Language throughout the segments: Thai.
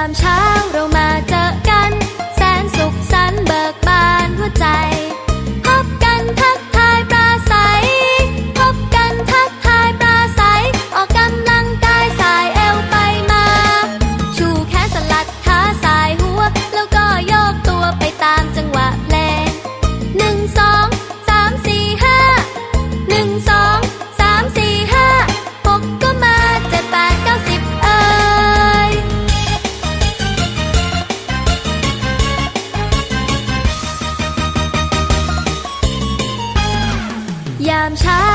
ามเช้าเรามาเจอกัน แสนสุขสันเบิกบานหัวใจ ยามเช้า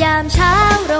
ยามเช้าเรา